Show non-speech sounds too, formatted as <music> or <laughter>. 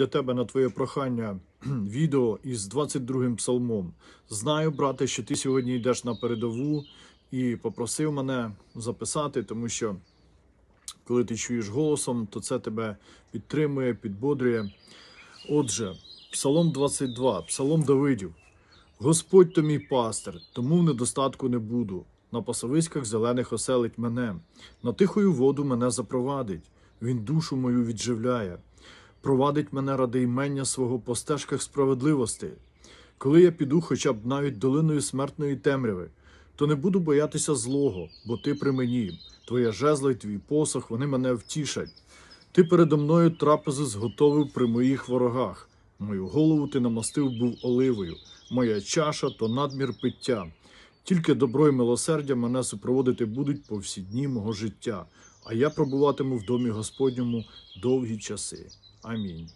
для тебе на твоє прохання <clears throat> відео із 22-м псалмом. Знаю, брате, що ти сьогодні йдеш на передову і попросив мене записати, тому що коли ти чуєш голосом, то це тебе підтримує, підбодрює. Отже, Псалом 22, Псалом Давидів. Господь то мій пастир, тому в недостатку не буду. На пасовиськах зелених оселить мене, на тихою воду мене запровадить. Він душу мою відживляє, провадить мене ради імення свого по стежках справедливості. Коли я піду хоча б навіть долиною смертної темряви, то не буду боятися злого, бо ти при мені, твоє жезло й твій посох, вони мене втішать. Ти передо мною трапезу зготовив при моїх ворогах. Мою голову ти намастив був оливою, моя чаша то надмір пиття. Тільки добро й милосердя мене супроводити будуть по всі дні мого життя, а я пробуватиму в домі Господньому довгі часи. I mean